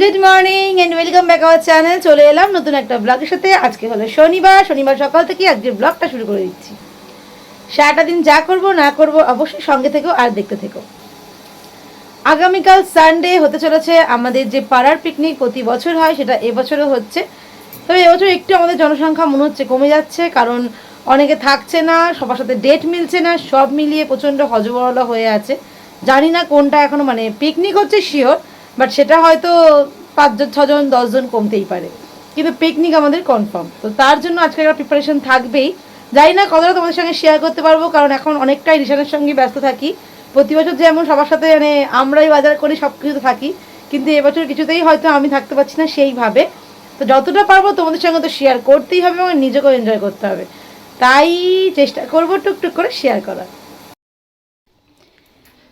Good morning and welcome back our channel চলে এলাম নতুন একটা ব্লগের সাথে। আজকে হলো শনিবার। শনিবার সকাল থেকে আজকে ব্লগটা শুরু করে দিচ্ছি। সারাটা দিন যা করব, না করব, অবশ্যই সঙ্গে থেকো আর দেখতে থেকো। আগামীকাল সানডে হতে চলেছে আমাদের যে পাড়ার পিকনিক প্রতি বছর হয়, সেটা এবছরও হচ্ছে। তবে এবছর একটু আমাদের জনসংখ্যা মনে হচ্ছে কমে যাচ্ছে, কারণ অনেকে থাকছে না, সবার সাথে ডেট মিলছে না, সব মিলিয়ে প্রচণ্ড হজবরলা হয়ে আছে। জানি না কোনটা এখনও মানে পিকনিক হচ্ছে শিওর বাট সেটা হয়তো পাঁচজন, ছজন, দশজন কমতেই পারে। কিন্তু পিকনিক আমাদের কনফার্ম তো তার জন্য আজকে একটা প্রিপারেশন থাকবেই। জানি না কতটা তোমাদের সঙ্গে শেয়ার করতে পারব, কারণ এখন অনেকটাই রিসানের সঙ্গে ব্যস্ত থাকি। প্রতি বছর যেমন সবার সাথে মানে আমরাই বাজার করি সব কিছুতে থাকি। কিন্তু এবছর কিছুতেই হয়তো আমি থাকতে পারছি না সেইভাবে। তো যতটা পারব তোমাদের সঙ্গে তো শেয়ার করতেই হবে এবং নিজেকেও এনজয় করতে হবে। তাই চেষ্টা করব টুকটুক করে শেয়ার করার।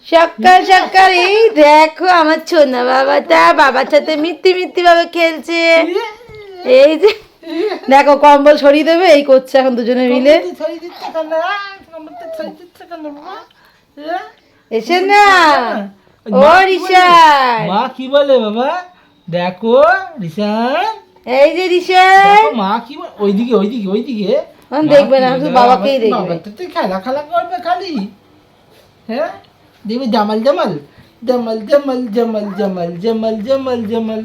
সকাল সকাল এই দেখো আমার ছোনা বাবাটা বাবার সাথে মিথ্যি মিথ্যি ভাবে খেলছে এই যে দেখো কম্বল সরিয়ে দেবে এই করছে এখন দুজনে মিলে। এসে না ও রিশান। মা কি বলে বাবা? দেখো রিসান এই যে রিশান। মা কি বলে? ওইদিকে ওইদিকে ওইদিকে। দেখবে না, শুধু বাবাকেই দেখবে। খেলা খেলা করবে খালি। হ্যাঁ? দেখবি জামাল জামাল জামাল জামাল জামাল জামাল জামাল জামাল জামাল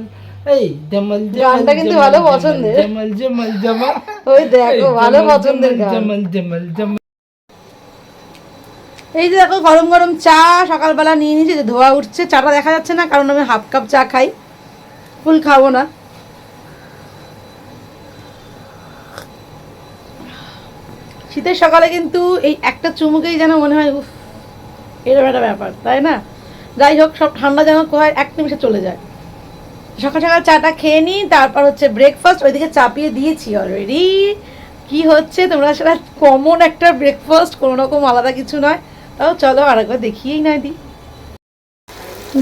এই জামাল গানটা কিন্তু ভালো পছন্দের। জামাল জামাল জামাল ওই দেখো ভালো পছন্দের গান জামাল জামাল জামাল এই যে দেখো গরম গরম চা সকালবেলা নিয়ে নিয়েছি যে ধোয়া উঠছে চাটা দেখা যাচ্ছে না কারণ আমি হাফ কাপ চা খাই ফুল খাব না শীতের সকালে কিন্তু এই একটা চুমুকেই যেন মনে হয় উফ এরকম একটা ব্যাপার, তাই না? যাই হোক, সব ঠান্ডা যেন কোথায় এক নিমিষে চলে যায়। সকাল সকাল চাটা খেয়ে নিই, তারপর হচ্ছে ব্রেকফাস্ট ওইদিকে চাপিয়ে দিয়েছি অলরেডি কি হচ্ছে? তোমরা সেটা কমন একটা ব্রেকফাস্ট কোনো রকম আলাদা কিছু নয়। তাও চলো আরেকবার দেখিয়েই না দিই।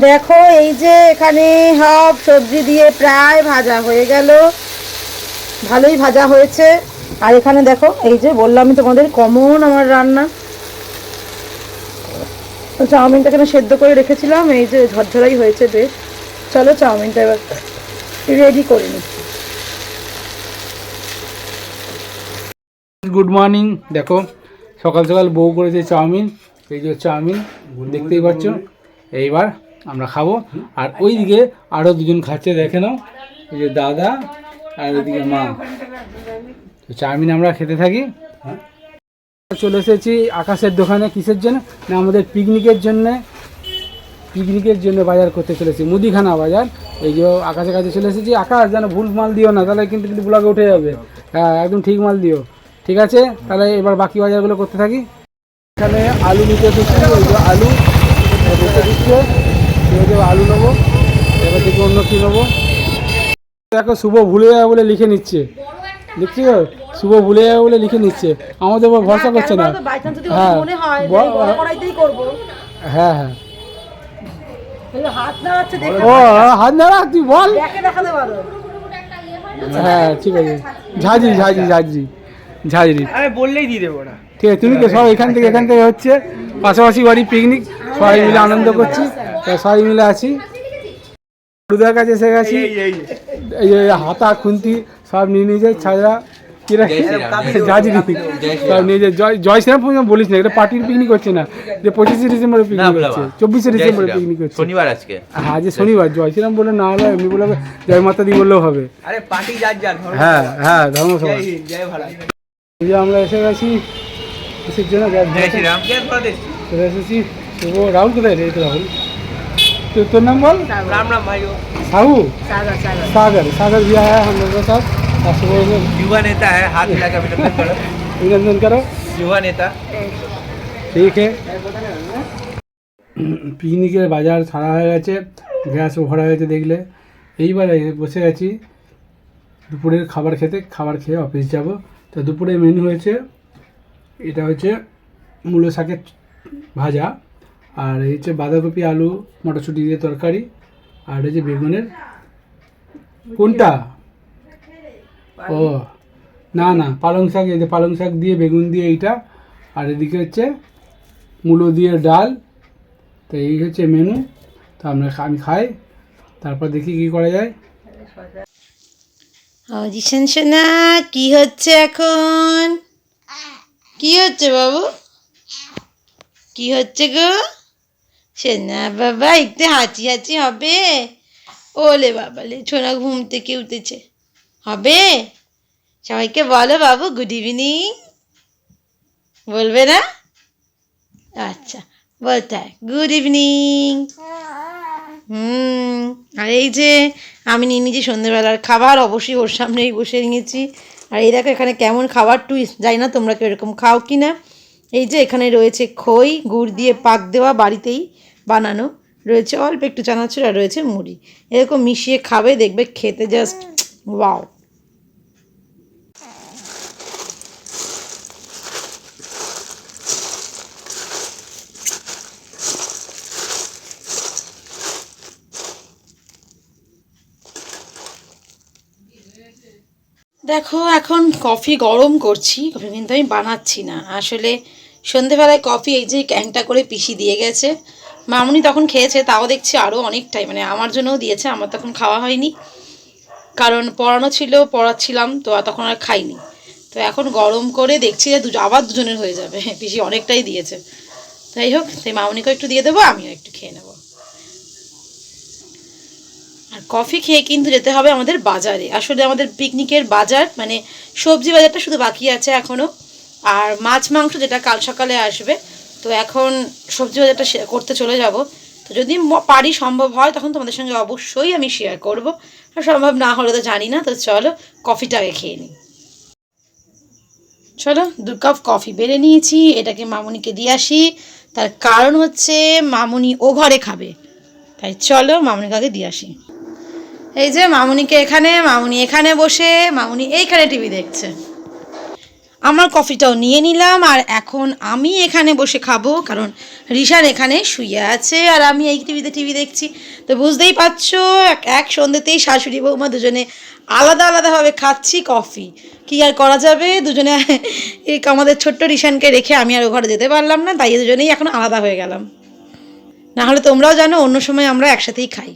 দেখো, এই যে এখানে সব সবজি দিয়ে প্রায় ভাজা হয়ে গেল। ভালোই ভাজা হয়েছে। আর এখানে দেখো, এই যে বললাম তোমাদের কমন আমার রান্না। চাউমিনটা কেন সেদ্ধ করে রেখেছিলাম, এই যে ঝরঝরাই হয়েছে বেশ। চলো চাউমিনটা এবার রেডি করে নিই। গুড মর্নিং দেখো, সকাল সকাল বউ করেছে চাউমিন, এই যে চাউমিন, দেখতেই পাচ্ছ? এইবার আমরা খাব। আর ওইদিকে আরও দুজন খাচ্ছে, দেখে নাও। এই যে দাদা আর ওইদিকে মা। তো চাউমিন আমরা খেতে থাকি। চলে এসেছি আকাশের দোকানে। কিসের জন্য? না, আমাদের পিকনিকের জন্যে। পিকনিকের জন্য বাজার করতে চলেছি মুদিখানা বাজার। এই যে আকাশের কাছে চলে এসেছি। আকাশ, যেন ভুল মাল দিও না, তাহলে কিন্তু কিন্তু ব্লগে উঠে যাবে। হ্যাঁ একদম ঠিক মাল দিও। ঠিক আছে? তাহলে এবার বাকি বাজারগুলো করতে থাকি। এখানে আলু নিতে এসেছি। ওই যে আলু। আলু নেব। এবার থেকে অন্য কী নেব। দেখো, শুভ ভুলে যাবে বলে লিখে নিচ্ছে। দেখছি? শুভ ভুলে যাবে বলে লিখে নিচ্ছে। আমাদের উপর ভরসা করছে না। বাই চান্স যদি ওর হ্যাঁ। মনে হয় হ্যাঁ হ্যাঁ। ও হাত নাড়া তুই বল। দেখে দেখাতে পারো। হ্যাঁ ঠিক আছে। ঝাঁঝরি ঝাঁঝরি ঝাঁঝরি। ঝাঁঝরি। আরে বললেই দিয়ে দেবো না। ঠিক আছে তুমি তো সব এখান থেকে এখান থেকে হচ্ছে। পাশাপাশি বাড়ি পিকনিক সবাই মিলে আনন্দ করছি। সবাই মিলে আছি। হলুদার কাছে এসে গেছি। এই এই এই। যে হাতা খুন্তি সব নিয়ে নিয়ে যায় ছাড়া কিরা ঝাঁঝরি সব নিয়ে যায় জয় জয় শ্রীরাম পর্যন্ত বলিস না এটা পার্টির পিকনিক হচ্ছে না যে পঁচিশে ডিসেম্বরে পিকনিক হচ্ছে চব্বিশে ডিসেম্বরে পিকনিক হচ্ছে শনিবার আজকে হ্যাঁ যে শনিবার জয় শ্রীরাম বলে না হলে এমনি বলে জয় মাতা দি বললেও হবে আরে পার্টি যার যার ধর্ম হ্যাঁ হ্যাঁ ধর্মসভা জয় হিন্দ, জয় ভারত এই যে আমরা এসে গেছি কিসের জন্য গ্যাস জয় শ্রীরাম জয় ভারত এসছি। চলে এসেছি শুভ রাহুল কোথায় রে এই তো রাহুল तो তোর নাম বল राम राम भाइयों साहू সাদা সাদা सागर सागर भी आया है हम लोगों के साथ और सुबह में युवा नेता है हाथ मिलाकर अभिनंदन करो अभिनंदन करो युवा नेता ঠিক है পিকনিকের বাজার ছাড়া হয়ে গেছে গ্যাসও ভরা হয়েছে দেখলে এইবার এই বসে গেছি দুপুরের খাবার খেতে খাবার খেয়ে অফিস যাব তো দুপুরে মেনু হয়েছে এটা হচ্ছে মূলো শাকের ভাজা আর এই হচ্ছে বাঁধাকপি আলু মটরশুঁটি দিয়ে তরকারি আর এই যে বেগুনের কোনটা ও না না পালং শাক এই যে পালং শাক দিয়ে বেগুন দিয়ে এইটা আর এদিকে হচ্ছে মূলো দিয়ে ডাল তো এই হচ্ছে মেনু তো আমরা আমি খাই তারপর দেখি কি করা যায়। অজিশন সোনা কি হচ্ছে এখন? কি হচ্ছে বাবু? কি হচ্ছে গো? সোনা বাবা একটু হাঁচি হাঁচি হবে। ওলে বাবা লে ছোনা ঘুম থেকে উঠেছে। হবে? সবাইকে বলো বাবু গুড ইভিনিং বলবে না? আচ্ছা বলতে হয় গুড ইভিনিং হুম, আর এই যে আমি নিয়ে নিয়েছি সন্ধ্যেবেলার খাবার, অবশ্যই ওর সামনেই বসে নিয়েছি। আর এই দেখো এখানে কেমন খাবার টুইস্ট যাই না তোমরা কেউ এরকম খাও কি না এই যে এখানে রয়েছে খই, গুড় দিয়ে পাক দেওয়া বাড়িতেই বানানো। রয়েছে অল্প একটু চানাচুর আর রয়েছে মুড়ি। এরকম মিশিয়ে খাবে, দেখবে খেতে জাস্ট ওয়াও দেখো, এখন কফি গরম করছি, কফি কিন্তু আমি বানাচ্ছি না। আসলে সন্ধেবেলায় কফি এই যে ক্যাংটা করে পিসি দিয়ে গেছে। মামুনি তখন খেয়েছে, তাও দেখছি আরও অনেকটাই মানে আমার জন্যও দিয়েছে, আমার তখন খাওয়া হয়নি। কারণ পড়ানো ছিল, পড়াচ্ছিলাম, তো তখন আর খাইনি। তো এখন গরম করে দেখছি যে দুজন আবার দুজনের হয়ে যাবে। পিসি অনেকটাই দিয়েছে। তাই হোক, তাই মামুনিকেও একটু দিয়ে দেবো, আমিও একটু খেয়ে নেব। আর কফি খেয়ে কিন্তু যেতে হবে আমাদের বাজারে। আসলে আমাদের পিকনিকের বাজার মানে সবজি বাজারটা শুধু বাকি আছে এখনও আর মাছ, মাংস যেটা কাল সকালে আসবে, তো এখন সবজি বাজারটা করতে চলে যাব। তো যদি পারি সম্ভব হয়, তখন তোমাদের সঙ্গে অবশ্যই আমি শেয়ার করব। আর সম্ভব না হলে তো জানি না, তো চলো কফিটাকে খেয়ে নিই। চলো, দু কাপ কফি বেড়ে নিয়েছি, এটাকে মামুনিকে দিয়ে আসি। তার কারণ হচ্ছে, মামুনি ও ঘরে খাবে। তাই চলো মামুনিকে আগে দিয়ে আসি। এই যে মামুনিকে এখানে, মামুনি এখানে বসে, মামুনি এইখানে টিভি দেখছে। আমার কফিটাও নিয়ে নিলাম, আর এখন আমি এখানে বসে খাব, কারণ রিশান এখানে শুয়ে আছে, আর আমি এই টিভিতে টিভি দেখছি। তো বুঝতেই পারছ, এক- এক সন্ধ্যেতেই শাশুড়ি বৌমা দুজনে আলাদা আলাদাভাবে খাচ্ছি কফি। কি আর করা যাবে? দুজনে আমাদের ছোট্ট রিশানকে রেখে আমি আর ও ঘরে যেতে পারলাম না, তাই দুজনেই এখন আলাদা হয়ে গেলাম। না হলে তোমরাও জানো, অন্য সময় আমরা একসাথেই খাই।